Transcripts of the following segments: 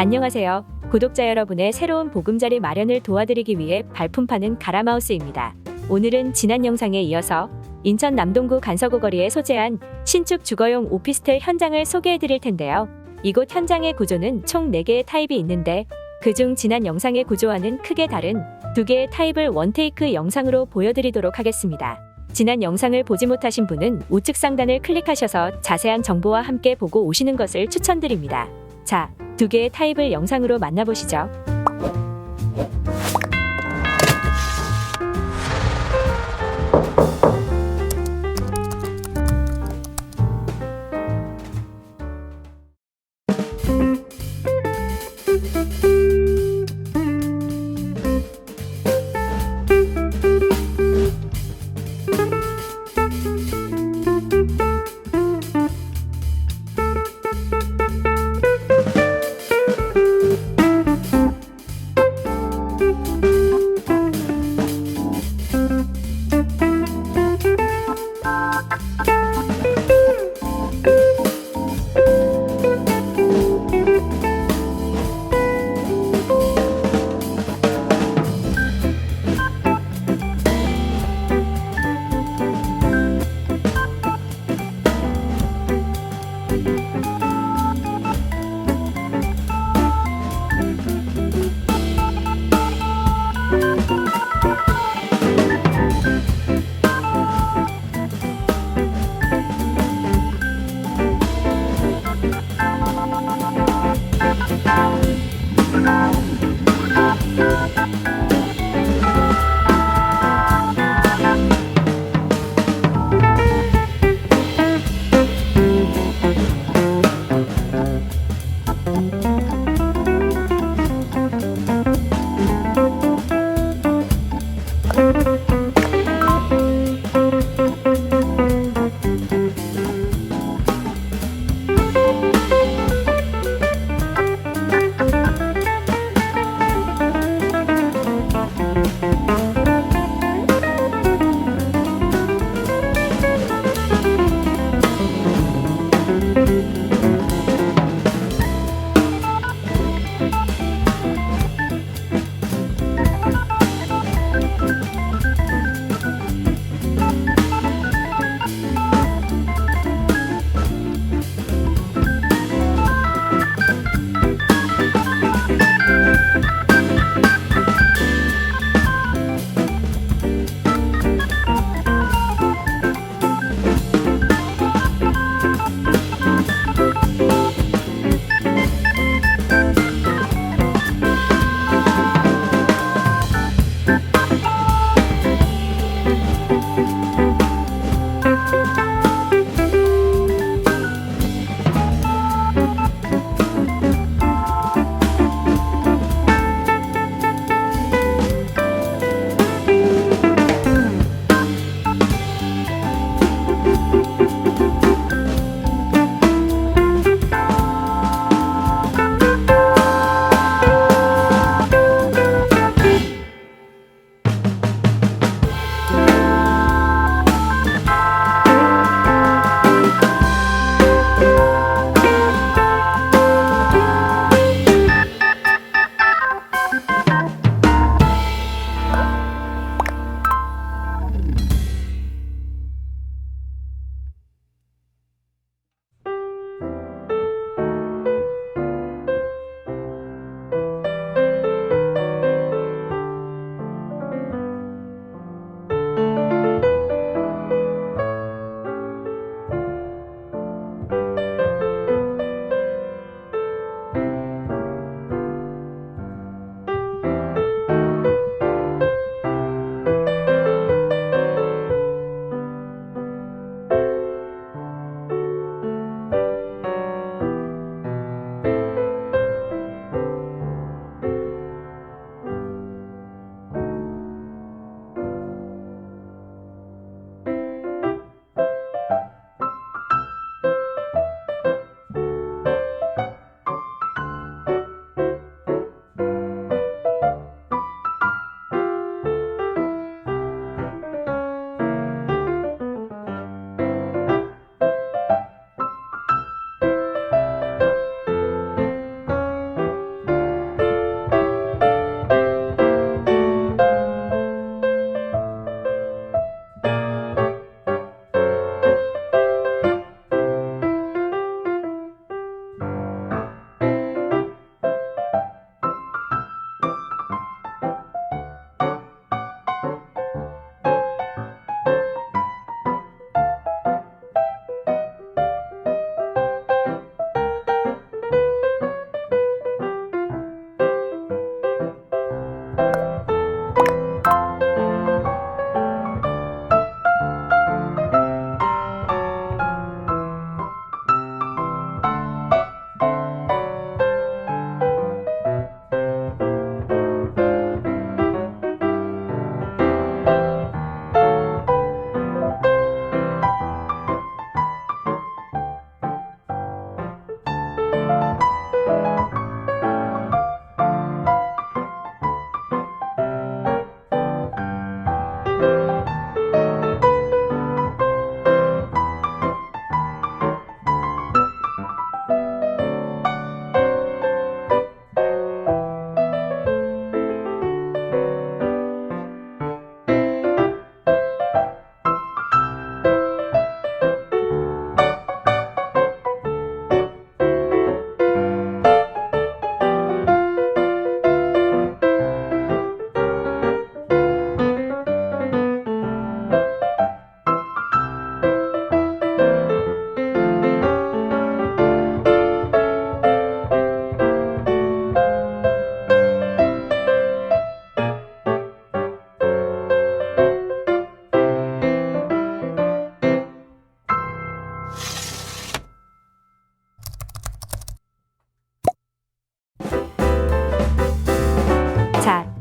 안녕하세요. 구독자 여러분의 새로운 보금자리 마련을 도와드리기 위해 발품파는 가라마우스입니다. 오늘은 지난 영상에 이어서 인천 남동구 간서구 거리에 소재한 신축 주거용 오피스텔 현장을 소개해 드릴 텐데요. 이곳 현장의 구조는 총 4개의 타입이 있는데 그중 지난 영상의 구조와는 크게 다른 두 개의 타입을 원테이크 영상으로 보여드리도록 하겠습니다. 지난 영상을 보지 못하신 분은 우측 상단을 클릭하셔서 자세한 정보와 함께 보고 오시는 것을 추천드립니다. 자, 두 개의 타입을 영상으로 만나보시죠.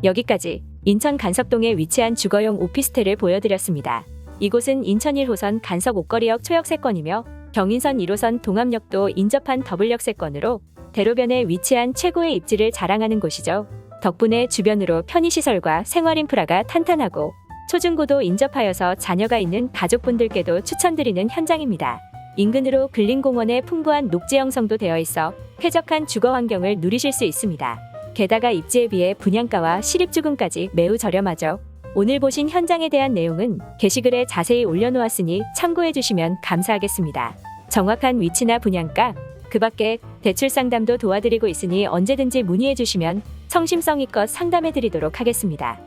여기까지 인천 간석동에 위치한 주거용 오피스텔을 보여드렸습니다. 이곳은 인천 1호선 간석 옥거리역 초역세권이며 경인선 1호선 동암역도 인접한 더블역세권으로 대로변에 위치한 최고의 입지를 자랑하는 곳이죠. 덕분에 주변으로 편의시설과 생활인프라가 탄탄하고 초중고도 인접하여서 자녀가 있는 가족분들께도 추천드리는 현장입니다. 인근으로 근린공원에 풍부한 녹지 형성도 되어 있어 쾌적한 주거 환경을 누리실 수 있습니다. 게다가 입지에 비해 분양가와 실입주금까지 매우 저렴하죠. 오늘 보신 현장에 대한 내용은 게시글에 자세히 올려놓았으니 참고해 주시면 감사하겠습니다. 정확한 위치나 분양가, 그 밖에 대출 상담도 도와드리고 있으니 언제든지 문의해 주시면 성심성의껏 상담해 드리도록 하겠습니다.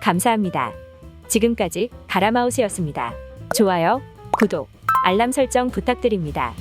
감사합니다. 지금까지 가라마우스였습니다. 좋아요, 구독, 알람 설정 부탁드립니다.